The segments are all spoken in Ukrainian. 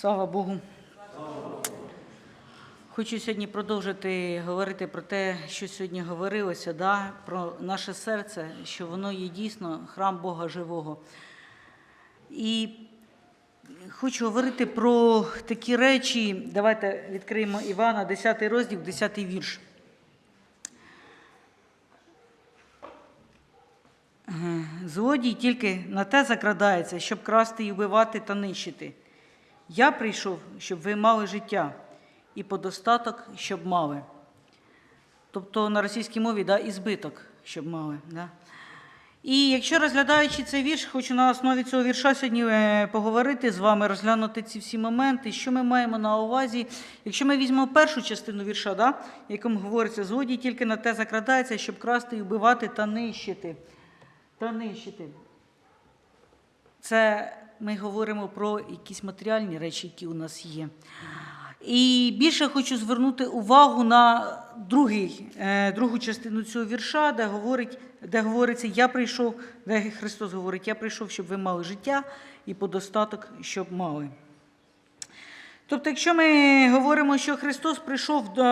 Слава Богу. Хочу сьогодні продовжити говорити про те, що сьогодні говорилося, да, про наше серце, що воно є дійсно храм Бога живого. І хочу говорити про такі речі. Давайте відкриємо Івана, 10 розділ, 10 вірш. Злодій тільки на те закрадається, щоб красти і вбивати та нищити. Я прийшов, щоб ви мали життя, і подостаток, щоб мали. Тобто на російській мові да, і збиток, щоб мали. Да. І якщо розглядаючи цей вірш, хочу на основі цього вірша сьогодні е, поговорити з вами, розглянути ці всі моменти, що ми маємо на увазі. Якщо ми візьмемо першу частину вірша, да, якому говориться, злодій тільки на те закрадається, щоб красти і вбивати та нищити. Та нищити. Це ми говоримо про якісь матеріальні речі, які у нас є. І більше хочу звернути увагу на другий, е, другу частину цього вірша, де, говорить, де говориться, я прийшов, де Христос говорить, я прийшов, щоб ви мали життя і подостаток, щоб мали. Тобто, якщо ми говоримо, що Христос прийшов до,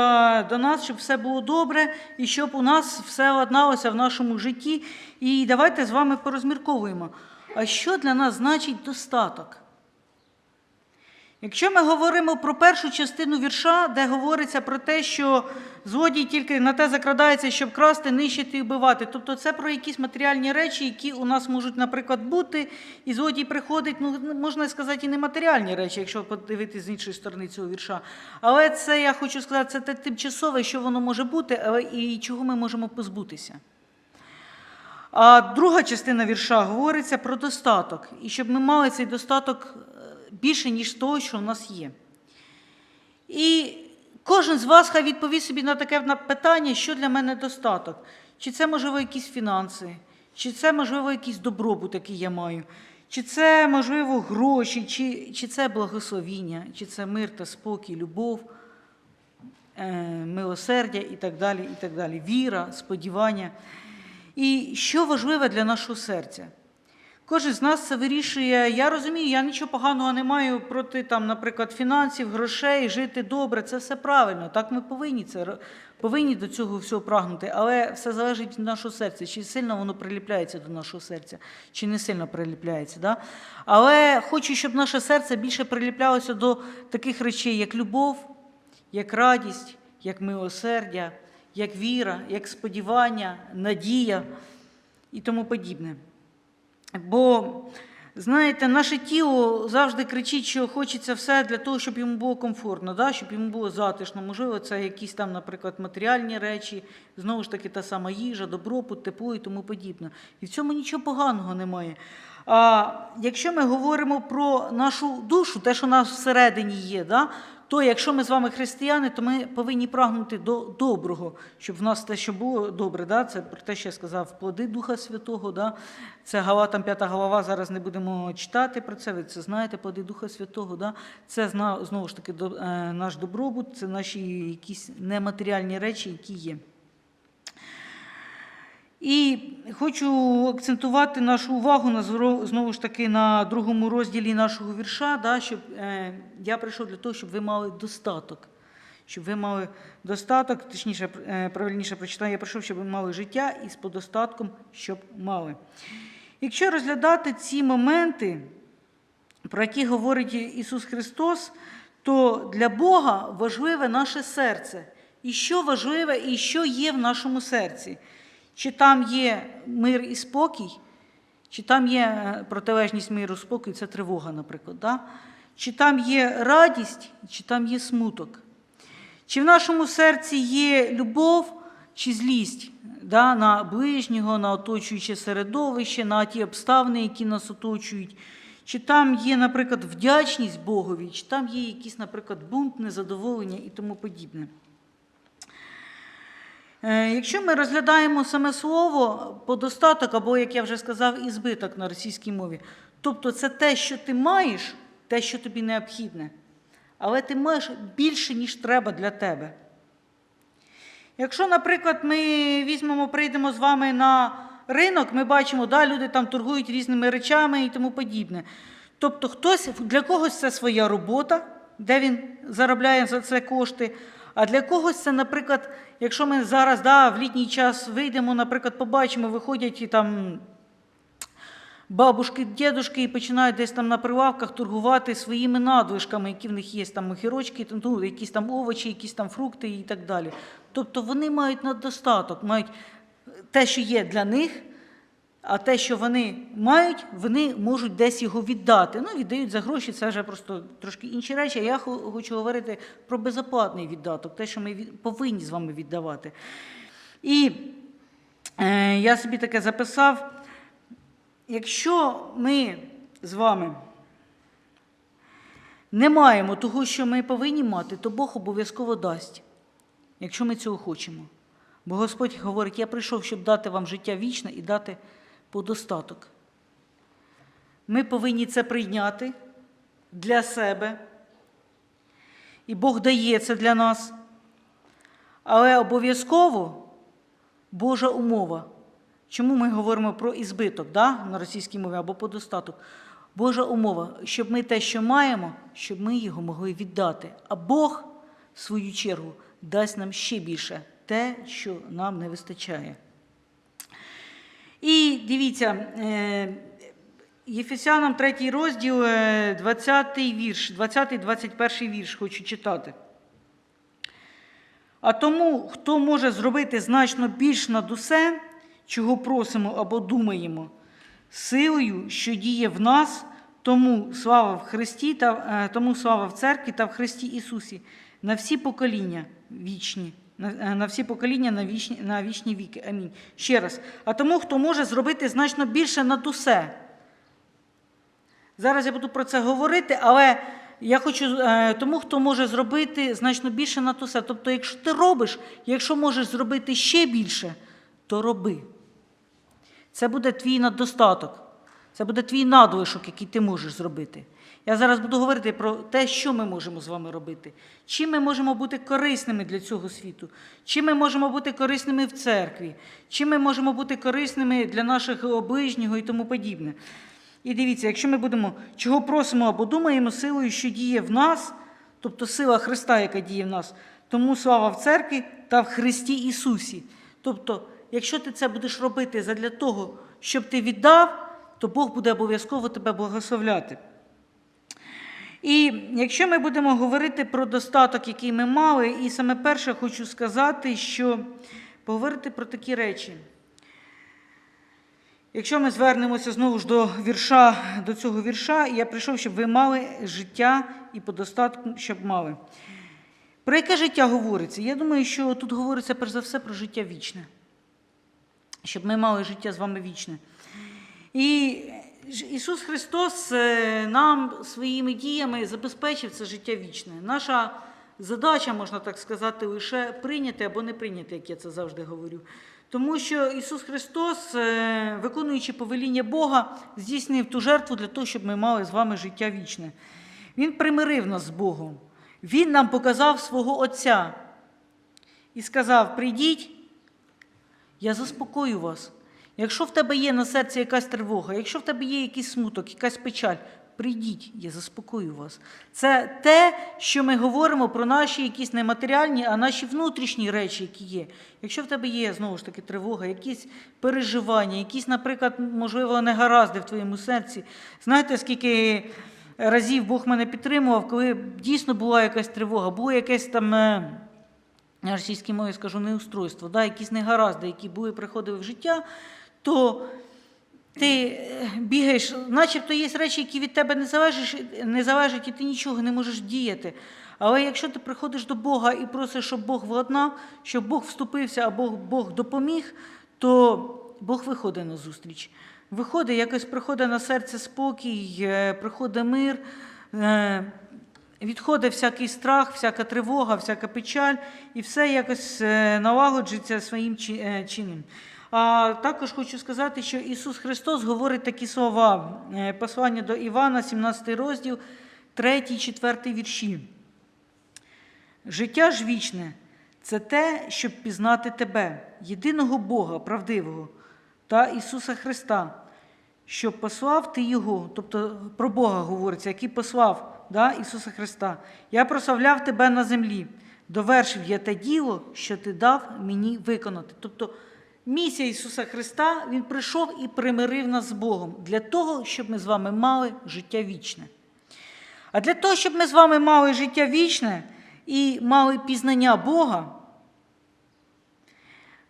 до нас, щоб все було добре, і щоб у нас все ладналося в нашому житті, і давайте з вами порозмірковуємо, а що для нас значить достаток? Якщо ми говоримо про першу частину вірша, де говориться про те, що злодій тільки на те закрадається, щоб красти, нищити і вбивати. Тобто це про якісь матеріальні речі, які у нас можуть, наприклад, бути, і злодій приходить, ну можна сказати, і нематеріальні речі, якщо подивитися з іншої сторони цього вірша. Але це я хочу сказати, це те тимчасове, що воно може бути, але і чого ми можемо позбутися. А друга частина вірша говориться про достаток, і щоб ми мали цей достаток е, більше, ніж того, що в нас є. І кожен з вас хай відповість собі на таке питання, що для мене достаток. Чи це, можливо, якісь фінанси, чи це, можливо, якийсь добробут, який я маю, чи це, можливо, гроші, чи, чи це благословіння, чи це мир та спокій, любов, е, милосердя і так далі, і так далі, віра, сподівання. І що важливе для нашого серця? Кожен з нас це вирішує. Я розумію, я нічого поганого не маю проти, там, наприклад, фінансів, грошей, жити добре. Це все правильно. Так ми повинні це повинні до цього всього прагнути. Але все залежить від нашого серця, чи сильно воно приліпляється до нашого серця, чи не сильно приліпляється. Да? Але хочу, щоб наше серце більше приліплялося до таких речей, як любов, як радість, як милосердя, як віра, як сподівання, надія і тому подібне. Бо, знаєте, наше тіло завжди кричить, що хочеться все для того, щоб йому було комфортно, да? щоб йому було затишно. Можливо, це якісь там, наприклад, матеріальні речі, знову ж таки, та сама їжа, добробут, тепло і тому подібне. І в цьому нічого поганого немає. А якщо ми говоримо про нашу душу, те, що в нас всередині є, да? То якщо ми з вами християни, то ми повинні прагнути до доброго, щоб в нас те, що було добре. Да? Це про те, що я сказав, плоди Духа Святого. Да? Це Галатам 5 глава, зараз не будемо читати про це, ви це знаєте, плоди Духа Святого. Да? Це знову ж таки е, наш добробут, це наші якісь нематеріальні речі, які є. І хочу акцентувати нашу увагу на знову ж таки на другому розділі нашого вірша, да, щоб е, я прийшов для того, щоб ви мали достаток. Щоб ви мали достаток, точніше, е, правильніше прочитаю, я прийшов, щоб ви мали життя і з подостатком, щоб мали. Якщо розглядати ці моменти, про які говорить Ісус Христос, то для Бога важливе наше серце. І що важливе, і що є в нашому серці. Чи там є мир і спокій, чи там є е, протилежність миру спокою, це тривога, наприклад. Да? Чи там є радість, чи там є смуток. Чи в нашому серці є любов чи злість да, на ближнього, на оточуюче середовище, на ті обставини, які нас оточують? Чи там є, наприклад, вдячність Богові, чи там є якийсь, наприклад, бунт, незадоволення і тому подібне. Е, Якщо ми розглядаємо саме слово подостаток, або, як я вже сказав, ізбиток на російській мові, тобто це те, що ти маєш, те, що тобі необхідне, але ти маєш більше, ніж треба для тебе. Якщо, наприклад, ми візьмемо, прийдемо з вами на ринок, ми бачимо, да, люди там торгують різними речами і тому подібне. Тобто, хтось для когось це своя робота, де він заробляє за це кошти. А для когось це, наприклад, якщо ми зараз да, в літній час вийдемо, наприклад, побачимо, виходять і там бабушки, дідушки і починають десь там на прилавках торгувати своїми надлишками, які в них є, там огірочки, ну, якісь там овочі, якісь там фрукти і так далі. Тобто вони мають надостаток, мають те, що є для них, а те, що вони мають, вони можуть десь його віддати. Ну, віддають за гроші, це вже просто трошки інші речі. А я хочу говорити про безоплатний віддаток, те, що ми повинні з вами віддавати. І е, я собі таке записав. Якщо ми з вами не маємо того, що ми повинні мати, то Бог обов'язково дасть, якщо ми цього хочемо. Бо Господь говорить, я прийшов, щоб дати вам життя вічне і дати подостаток. Ми повинні це прийняти для себе. І Бог дає це для нас. Але обов'язково Божа умова. Чому ми говоримо про ізбиток да, на російській мові або подостаток? Божа умова, щоб ми те, що маємо, щоб ми його могли віддати. А Бог, в свою чергу, дасть нам ще більше те, що нам не вистачає. І дивіться, е, Єфесянам 3 розділ, е, 20 вірш, 20-21 вірш хочу читати. А тому, хто може зробити значно більш над усе, чого просимо або думаємо, силою, що діє в нас, тому слава в Христі та е, тому слава в церкві та в Христі Ісусі на всі покоління вічні. На, е, на всі покоління на вічні, на вічні віки. Амінь. Ще раз. А тому, хто може зробити значно більше над усе. Зараз я буду про це говорити, але я хочу е, тому, хто може зробити значно більше на то все. Тобто, якщо ти робиш, якщо можеш зробити ще більше, то роби. Це буде твій надостаток. Це буде твій надлишок, який ти можеш зробити. Я зараз буду говорити про те, що ми можемо з вами робити, чим ми можемо бути корисними для цього світу, чим ми можемо бути корисними в церкві, чим ми можемо бути корисними для наших ближнього і тому подібне. І дивіться, якщо ми будемо чого просимо або думаємо силою, що діє в нас, тобто сила Христа, яка діє в нас, тому слава в церкві та в Христі Ісусі. Тобто, якщо ти це будеш робити задля того, щоб ти віддав, то Бог буде обов'язково тебе благословляти. І якщо ми будемо говорити про достаток, який ми мали, і саме перше хочу сказати, що поговорити про такі речі. Якщо ми звернемося знову ж до вірша, до цього вірша, я прийшов, щоб ви мали життя і по достатку, щоб мали. Про яке життя говориться? Я думаю, що тут говориться перш за все про життя вічне, щоб ми мали життя з вами вічне. І Ісус Христос е, нам своїми діями забезпечив це життя вічне. Наша задача, можна так сказати, лише прийняти або не прийняти, як я це завжди говорю. Тому що Ісус Христос, е, виконуючи повеління Бога, здійснив ту жертву для того, щоб ми мали з вами життя вічне. Він примирив нас з Богом. Він нам показав свого Отця і сказав: прийдіть, я заспокою вас. Якщо в тебе є на серці якась тривога, якщо в тебе є якийсь смуток, якась печаль, прийдіть, я заспокою вас. Це те, що ми говоримо про наші якісь не матеріальні, а наші внутрішні речі, які є. Якщо в тебе є знову ж таки тривога, якісь переживання, якісь, наприклад, можливо, негаразди в твоєму серці. Знаєте, скільки разів Бог мене підтримував, коли дійсно була якась тривога, було якесь там. е, на російській мові скажу неустройство, да, якісь негаразди, які були, приходили в життя, то ти е, бігаєш, начебто є речі, які від тебе не залежать, не залежать, і ти нічого не можеш діяти. Але якщо ти приходиш до Бога і просиш, щоб Бог владнав, щоб Бог вступився або Бог допоміг, то Бог виходить на зустріч. Виходить, якось приходить на серце спокій, е, приходить мир. е, Відходить всякий страх, всяка тривога, всяка печаль, і все якось налагоджується своїм чи- чином. А також хочу сказати, що Ісус Христос говорить такі слова. Е, Послання до Івана, 17 розділ, 3, 4 вірші. Життя ж вічне це те, щоб пізнати Тебе, єдиного Бога правдивого та Ісуса Христа, що послав ти Його, тобто про Бога говориться, який послав да, Ісуса Христа. Я прославляв тебе на землі, довершив я те діло, що ти дав мені виконати. Тобто місія Ісуса Христа, Він прийшов і примирив нас з Богом для того, щоб ми з вами мали життя вічне. А для того, щоб ми з вами мали життя вічне і мали пізнання Бога,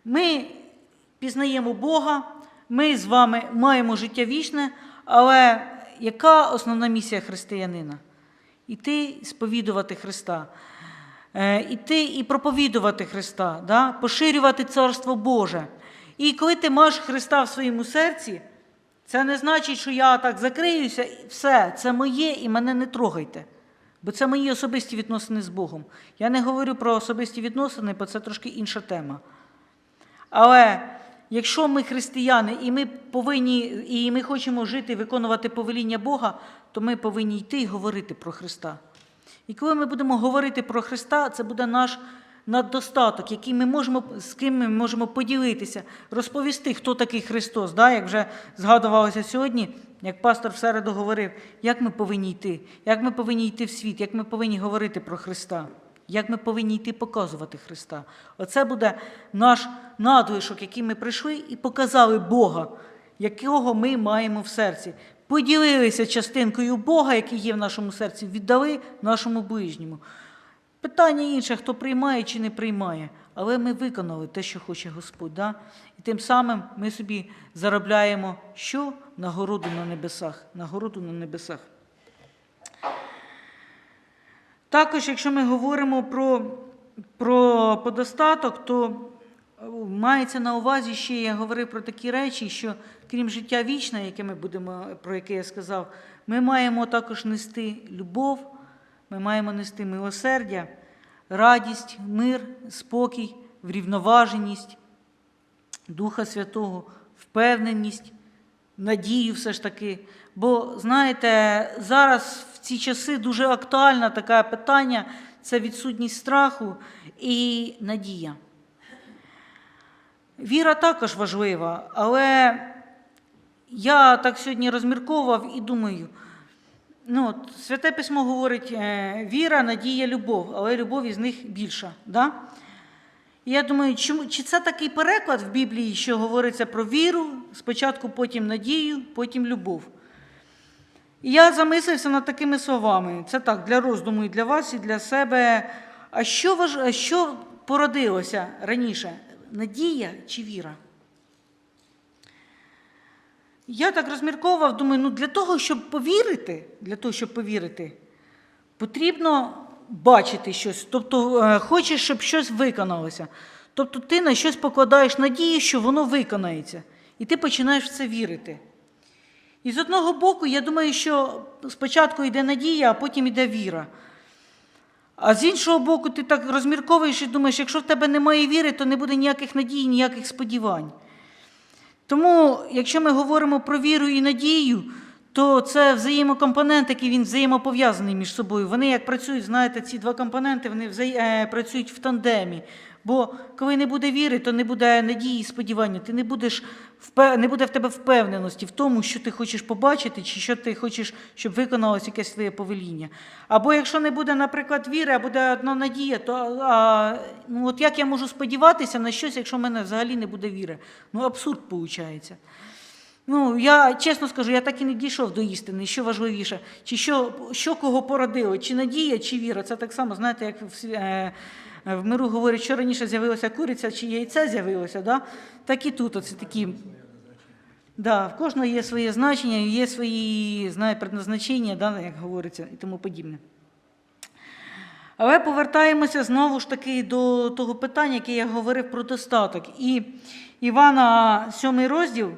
ми пізнаємо Бога, ми з вами маємо життя вічне, але яка основна місія християнина? Іти сповідувати Христа, Е, іти і проповідувати Христа, да? поширювати Царство Боже. І коли ти маєш Христа в своєму серці, це не значить, що я так закриюся, і все, це моє і мене не трогайте. Бо це мої особисті відносини з Богом. Я не говорю про особисті відносини, бо це трошки інша тема. Але якщо ми християни і ми повинні, і ми хочемо жити, виконувати повеління Бога, то ми повинні йти і говорити про Христа. І коли ми будемо говорити про Христа, це буде наш наддостаток, який ми можемо, з ким ми можемо поділитися, розповісти, хто такий Христос. Да? Як вже згадувалося сьогодні, як пастор в середу говорив, як ми повинні йти, як ми повинні йти в світ, як ми повинні говорити про Христа, як ми повинні йти показувати Христа. Оце буде наш надлишок, який ми прийшли і показали Бога, якого ми маємо в серці. Поділилися частинкою Бога, який є в нашому серці, віддали нашому ближньому. Питання інше, хто приймає чи не приймає, але ми виконали те, що хоче Господь. Да? І тим самим ми собі заробляємо що? Нагороду на небесах. Нагороду на небесах. Також, якщо ми говоримо про, про подостаток, то е, мається на увазі ще, я говорив про такі речі, що крім життя вічне, яке ми будемо, про яке я сказав, ми маємо також нести любов, ми маємо нести милосердя, радість, мир, спокій, врівноваженість Духа Святого, впевненість, надію все ж таки. Бо, знаєте, зараз в ці часи дуже актуальне таке питання це відсутність страху і надія. Віра також важлива, але я так сьогодні розмірковував і думаю, ну, Святе Письмо говорить, е, віра, надія, любов, але любов із них більша. Да? І я думаю, чому, чи це такий переклад в Біблії, що говориться про віру, спочатку потім надію, потім любов. І я замислився над такими словами. Це так, для роздуму і для вас, і для себе. А що, важ... а що породилося раніше? Надія чи віра? Я так розмірковував, думаю, ну для того, щоб повірити, для того, щоб повірити, потрібно бачити щось. Тобто, е, хочеш, щоб щось виконалося. Тобто ти на щось покладаєш надію, що воно виконається. І ти починаєш в це вірити. І з одного боку, я думаю, що спочатку йде надія, а потім йде віра. А з іншого боку, ти так розмірковуєш і думаєш, якщо в тебе немає віри, то не буде ніяких надій, ніяких сподівань. Тому, якщо ми говоримо про віру і надію, то це взаємокомпонент, який він взаємопов'язаний між собою. Вони як працюють, знаєте, ці два компоненти вони взає... е, працюють в тандемі. Бо коли не буде віри, то не буде надії і сподівання. Ти не будеш не буде в тебе впевненості в тому, що ти хочеш побачити, чи що ти хочеш, щоб виконалося якесь твоє повеління. Або якщо не буде, наприклад, віри, а буде одна надія, то а, ну, от як я можу сподіватися на щось, якщо в мене взагалі не буде віри? Ну, абсурд виходить. Ну, я чесно скажу, я так і не дійшов до істини, що важливіше, чи що, що кого породило, чи надія, чи віра. Це так само, знаєте, як в, е, в миру говорять, що раніше з'явилася куриця, чи яйце з'явилося, да? так і тут оце такі. Да, в кожного є своє значення, є свої знає, предназначення, да, як говориться, і тому подібне. Але повертаємося знову ж таки до того питання, яке я говорив про достаток. І Івана 7 розділ,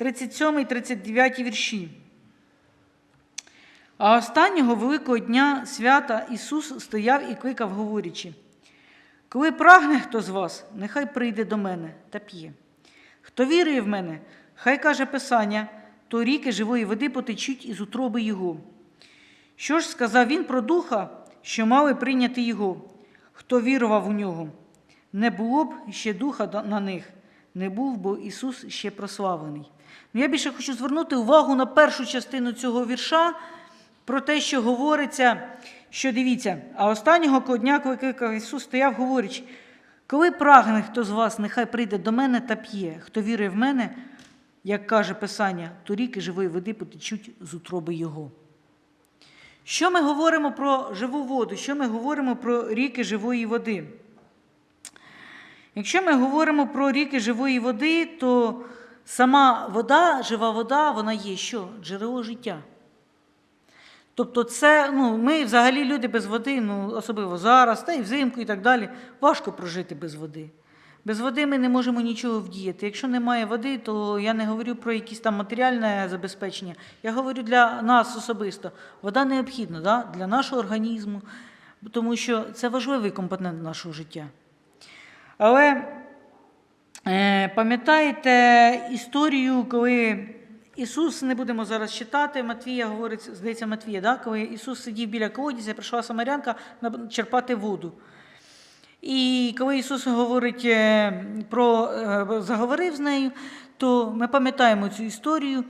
37 39 вірші. А останнього великого дня свята Ісус стояв і кликав, говорячи: Коли прагне хто з вас, нехай прийде до мене та п'є. Хто вірує в мене, хай каже Писання, то ріки живої води потечуть із утроби Його. Що ж сказав він про духа, що мали прийняти його, хто вірував у нього? Не було б ще духа на них, не був бо Ісус ще прославлений. Ну, я більше хочу звернути увагу на першу частину цього вірша про те, що говориться, що дивіться, а останнього дня, кликав Ісус, стояв, говорячи, коли прагне хто з вас, нехай прийде до мене та п'є, хто вірує в мене, як каже Писання, то ріки живої води потечуть з утроби Його. Що ми говоримо про живу воду? Що ми говоримо про ріки живої води? Якщо ми говоримо про ріки живої води, то сама вода, жива вода, вона є що? Джерело життя. Тобто, це, ну, ми взагалі люди без води, ну, особливо зараз, та й взимку і так далі, важко прожити без води. Без води ми не можемо нічого вдіяти. Якщо немає води, то я не говорю про якісь там матеріальне забезпечення. Я говорю для нас особисто. Вода необхідна да? для нашого організму, тому що це важливий компонент нашого життя. Але пам'ятаєте історію, коли Ісус, не будемо зараз читати, Матвія говорить, здається, Матвія, да? коли Ісус сидів біля колодязя, прийшла Самарянка черпати воду. І коли Ісус говорить е, про е, заговорив з нею, то ми пам'ятаємо цю історію,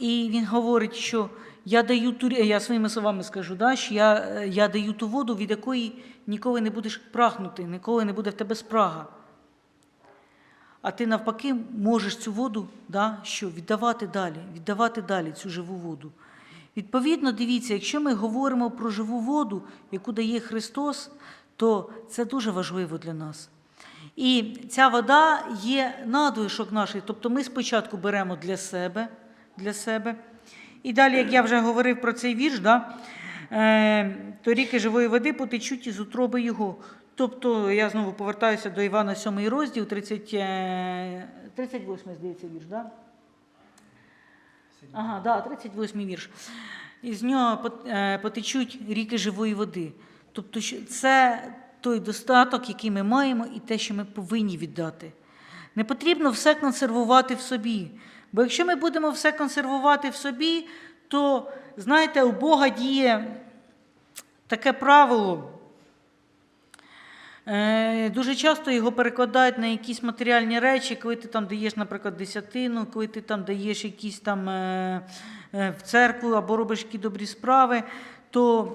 і він говорить, що я даю ту, я своїми словами скажу, да, що я, е, я даю ту воду, від якої ніколи не будеш прагнути, ніколи не буде в тебе спрага. А ти навпаки можеш цю воду да, що, віддавати далі, віддавати далі цю живу воду. Відповідно, дивіться, якщо ми говоримо про живу воду, яку дає Христос, то це дуже важливо для нас. І ця вода є надлишок нашої. Тобто ми спочатку беремо для себе, для себе. І далі, як я вже говорив про цей вірш, да, то ріки живої води потечуть із утроби його. Тобто, я знову повертаюся до Івана 7 розділ, 30, е, 38, здається, вірш, да? Ага, да, 38 вірш. Із нього е, потечуть ріки живої води. Тобто, це той достаток, який ми маємо, і те, що ми повинні віддати. Не потрібно все консервувати в собі. Бо якщо ми будемо все консервувати в собі, то, знаєте, у Бога діє таке правило. Е, Дуже часто його перекладають на якісь матеріальні речі, коли ти там даєш, наприклад, десятину, коли ти там даєш якісь там е, е, в церкву або робиш які добрі справи, то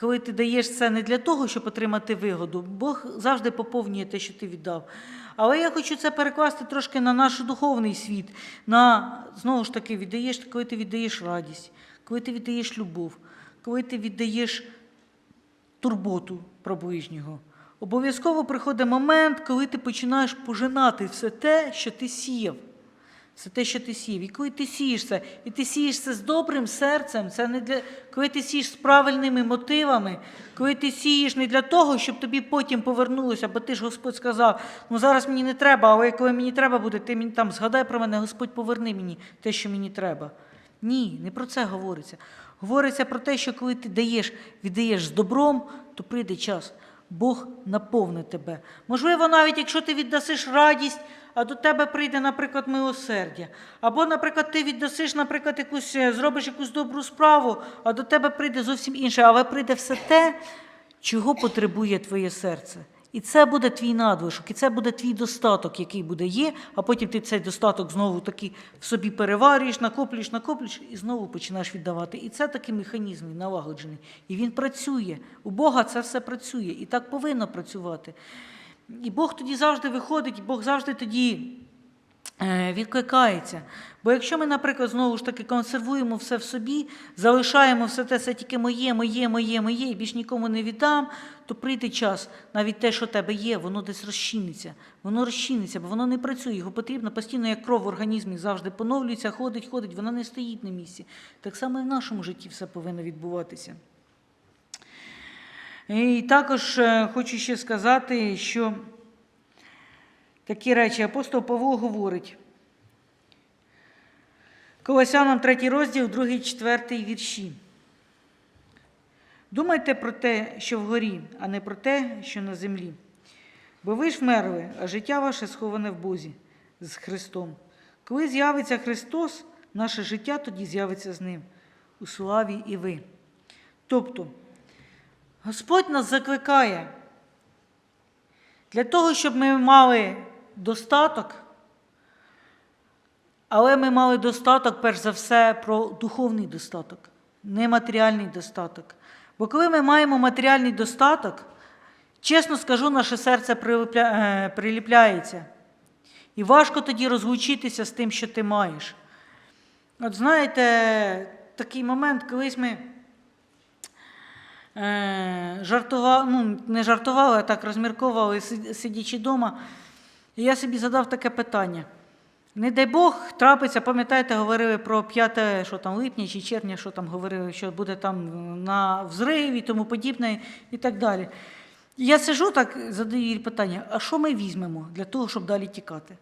коли ти даєш це не для того, щоб отримати вигоду, Бог завжди поповнює те, що ти віддав. Але я хочу це перекласти трошки на наш духовний світ. На, знову ж таки, віддаєш, коли ти віддаєш радість, коли ти віддаєш любов, коли ти віддаєш турботу про ближнього. Обов'язково приходить момент, коли ти починаєш пожинати все те, що ти сіяв. Все те, що ти сіяв. І коли ти сієш це, і ти сієш це з добрим серцем, це не для коли ти сієш з правильними мотивами, коли ти сієш не для того, щоб тобі потім повернулося, бо ти ж Господь сказав, ну зараз мені не треба, але коли мені треба буде, ти мені там згадай про мене, Господь поверни мені те, що мені треба. Ні, не про це говориться. Говориться про те, що коли ти даєш, віддаєш з добром, то прийде час. Бог наповнить тебе. Можливо, навіть якщо ти віддасиш радість, а до тебе прийде, наприклад, милосердя. Або, наприклад, ти віддасиш, наприклад, якусь, е, зробиш якусь добру справу, а до тебе прийде зовсім інше. Але прийде все те, чого потребує твоє серце. І це буде твій надлишок, і це буде твій достаток, який буде є, а потім ти цей достаток знову таки в собі переварюєш, накоплюєш, накоплюєш і знову починаєш віддавати. І це такий механізм налагоджений. І він працює. У Бога це все працює, і так повинно працювати. І Бог тоді завжди виходить, і Бог завжди тоді відкликається. Бо якщо ми, наприклад, знову ж таки консервуємо все в собі, залишаємо все те, це тільки моє, моє, моє, моє, і більш нікому не віддам, то прийде час, навіть те, що в тебе є, воно десь розчиниться. Воно розчиниться, бо воно не працює. Його потрібно постійно, як кров в організмі завжди поновлюється, ходить, ходить, вона не стоїть на місці. Так само і в нашому житті все повинно відбуватися. І також е, хочу ще сказати, що такі речі апостол Павло говорить. Колосянам 3 розділ, 2, 4 вірші. Думайте про те, що вгорі, а не про те, що на землі. Бо ви ж вмерли, а життя ваше сховане в Бозі з Христом. Коли з'явиться Христос, наше життя тоді з'явиться з Ним у славі і ви. Тобто, Господь нас закликає для того, щоб ми мали достаток, Але ми мали достаток, перш за все, про духовний достаток, не матеріальний достаток. Бо коли ми маємо матеріальний достаток, чесно скажу, наше серце е, приліпляється. І важко тоді розлучитися з тим, що ти маєш. От знаєте, такий момент, колись ми е, жартували, ну, не жартували, а так розмірковували, си- сидячи вдома. І я собі задав таке питання. Не дай Бог трапиться, пам'ятаєте, говорили про 5 що там, липня чи червня, що там говорили, що буде там на взрив і тому подібне, і так далі. І Я сижу так, задаю їй питання: а що ми візьмемо для того, щоб далі тікати?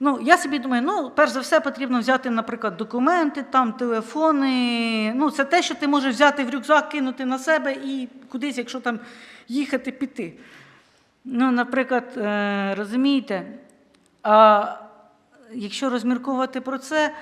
Ну, я собі думаю, ну, перш за все, потрібно взяти, наприклад, документи, там, телефони. Ну, це те, що ти можеш взяти в рюкзак, кинути на себе і кудись, якщо там їхати, піти. Ну, наприклад, е, розумієте, а якщо розмірковувати про це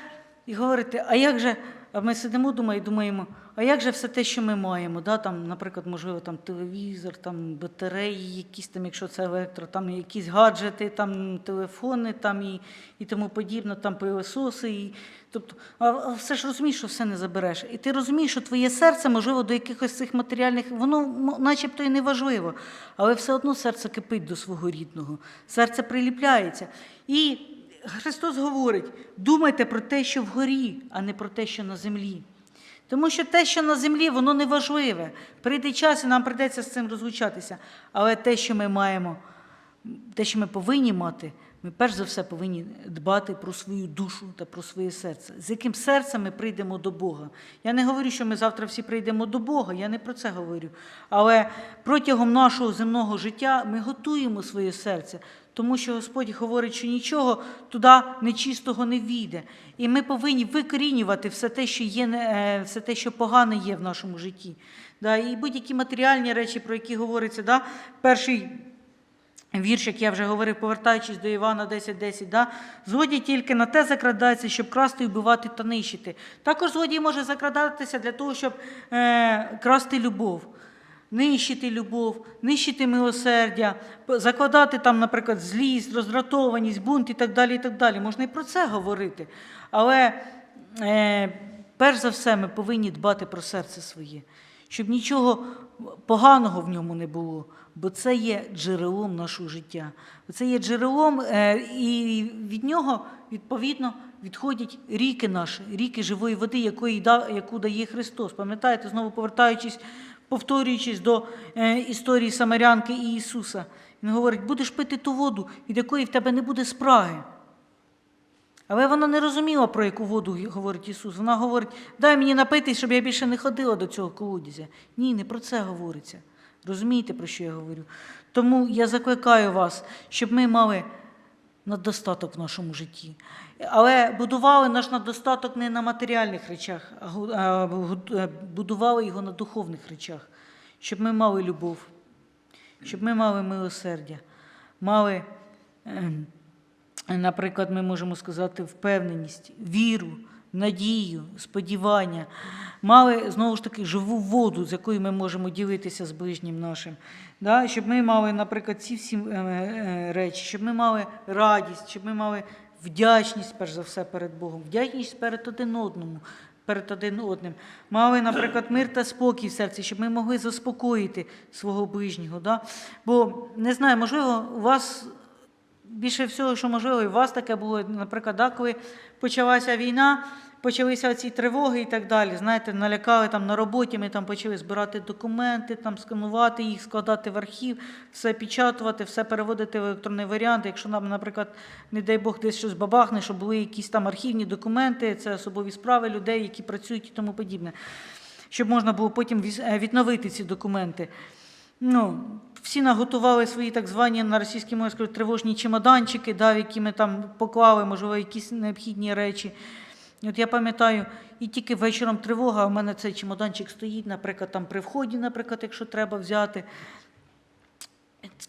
і говорити, а як же, а ми сидимо думаю, і думаємо, а як же все те, що ми маємо? Да? Там, наприклад, можливо, там телевізор, там батареї, якісь там, якщо це електро, там якісь гаджети, там телефони, там і, і тому подібне, там пилососи. І, тобто, а, а все ж розумієш, що все не забереш. І ти розумієш, що твоє серце, можливо, до якихось цих матеріальних, воно начебто і не важливо, але все одно серце кипить до свого рідного, серце приліпляється. І Христос говорить: думайте про те, що вгорі, а не про те, що на землі. Тому що те, що на землі, воно не важливе. Прийде час, і нам прийдеться з цим розлучатися. Але те, що ми маємо, те, що ми повинні мати, ми перш за все повинні дбати про свою душу та про своє серце. З яким серцем ми прийдемо до Бога. Я не говорю, що ми завтра всі прийдемо до Бога, я не про це говорю. Але протягом нашого земного життя ми готуємо своє серце, тому що Господь говорить, що нічого туди нечистого не війде. І ми повинні викорінювати все те, що є, е, все те, що погане є в нашому житті. І будь-які матеріальні речі, про які говориться, перший Вірш, як я вже говорив, повертаючись до Івана 10.10, да? злодій тільки на те закрадається, щоб красти, вбивати та нищити. Також злодій може закрадатися для того, щоб е, красти любов, нищити любов, нищити милосердя, закладати там, наприклад, злість, роздратованість, бунт і так далі. і так далі. Можна і про це говорити. Але е, перш за все ми повинні дбати про серце своє, щоб нічого поганого в ньому не було, бо це є джерелом нашого життя. Це є джерелом, е, і від нього, відповідно, відходять ріки наші, ріки живої води, якої яку дає Христос. Пам'ятаєте, знову повертаючись, повторюючись до е, історії Самарянки і Ісуса, Він говорить, будеш пити ту воду, від якої в тебе не буде спраги. Але вона не розуміла, про яку воду говорить Ісус. Вона говорить, дай мені напитись, щоб я більше не ходила до цього колодязя. Ні, не про це говориться. Розумієте, про що я говорю? Тому я закликаю вас, щоб ми мали надостаток в нашому житті. Але будували наш надостаток не на матеріальних речах, а е, будували його на духовних речах, щоб ми мали любов, щоб ми мали милосердя, мали. ем, Наприклад, ми можемо сказати впевненість, віру, надію, сподівання, мали знову ж таки живу воду, з якою ми можемо ділитися з ближнім нашим. Да? Щоб ми мали, наприклад, ці всі е, е, речі, щоб ми мали радість, щоб ми мали вдячність, перш за все, перед Богом, вдячність перед один одному. Перед один одним. Мали, наприклад, мир та спокій в серці, щоб ми могли заспокоїти свого ближнього. Да? Бо не знаю, можливо, у вас більше всього, що можливо, і у вас таке було, наприклад, да, коли почалася війна, почалися ці тривоги і так далі. Знаєте, налякали там на роботі, ми там почали збирати документи, там сканувати їх, складати в архів, все печатувати, все переводити в електронний варіант. Якщо нам, наприклад, не дай Бог, десь щось бабахне, щоб були якісь там архівні документи, це особові справи людей, які працюють і тому подібне. Щоб можна було потім е, відновити ці документи. Ну, всі наготували свої так звані на російській мові скажуть, тривожні чемоданчики, да, в які ми там поклали, можливо, якісь необхідні речі. От я пам'ятаю, і тільки вечором тривога, а в мене цей чемоданчик стоїть, наприклад, там при вході, наприклад, якщо треба взяти.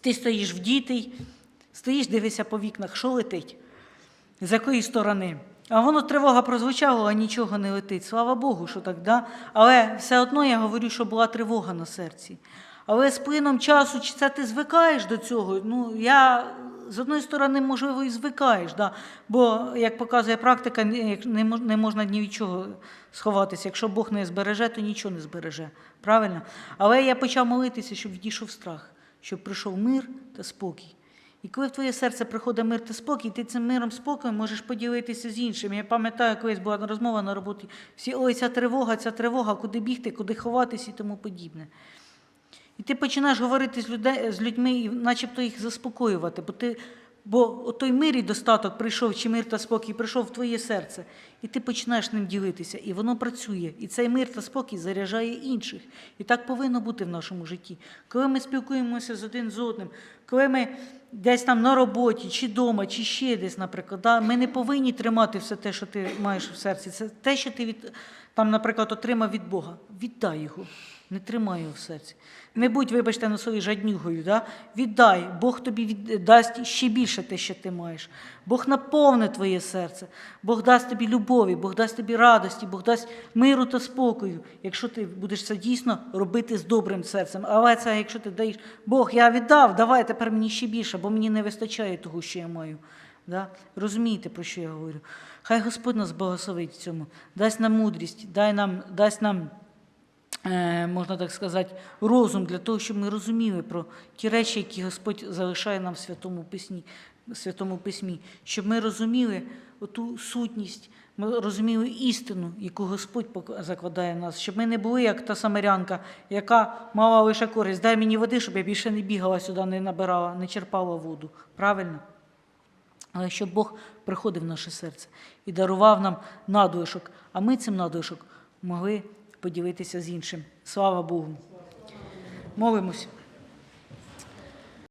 Ти стоїш вдітий, стоїш, дивишся по вікнах, що летить, з якої сторони. А воно тривога прозвучала, а нічого не летить. Слава Богу, що так, да? Але все одно я говорю, що була тривога на серці. Але з плином часу, чи це ти звикаєш до цього? Ну, я з одної сторони, можливо, і звикаєш, да? бо, як показує практика, не можна ні від чого сховатися. Якщо Бог не збереже, то нічого не збереже. Правильно? Але я почав молитися, щоб відійшов страх, щоб прийшов мир та спокій. І коли в твоє серце приходить мир та спокій, ти цим миром спокоєм можеш поділитися з іншими. Я пам'ятаю, колись була розмова на роботі. Всі, ой, ця тривога, ця тривога, куди бігти, куди ховатися і тому подібне. І ти починаєш говорити з, людей, з людьми і начебто їх заспокоювати, бо, ти, бо той мир і достаток прийшов, чи мир та спокій прийшов в твоє серце, і ти починаєш ним ділитися, і воно працює. І цей мир та спокій заряджає інших. І так повинно бути в нашому житті. Коли ми спілкуємося з один з одним, коли ми десь там на роботі, чи вдома, чи ще десь, наприклад, да, ми не повинні тримати все те, що ти маєш в серці. Це те, що ти від, там, наприклад, отримав від Бога. Віддай його. Не тримай його в серці. Не будь, вибачте, на собі жаднюгою. Да? Віддай, Бог тобі від- дасть ще більше те, що ти маєш. Бог наповне твоє серце, Бог дасть тобі любові, Бог дасть тобі радості, Бог дасть миру та спокою, якщо ти будеш це дійсно робити з добрим серцем. Але це, якщо ти даєш, Бог, я віддав, давай тепер мені ще більше, бо мені не вистачає того, що я маю. Да? Розумієте, про що я говорю? Хай Господь нас благословить в цьому, дасть нам мудрість, дай нам, дасть нам можна так сказати, розум для того, щоб ми розуміли про ті речі, які Господь залишає нам в Святому Письмі, Святому Письмі, щоб ми розуміли оту сутність, ми розуміли істину, яку Господь закладає в нас, щоб ми не були як та самарянка, яка мала лише користь. Дай мені води, щоб я більше не бігала сюди, не набирала, не черпала воду. Правильно? Але щоб Бог приходив в наше серце і дарував нам надлишок, а ми цим надлишок могли поділитися з іншим. Слава Богу. Молимось.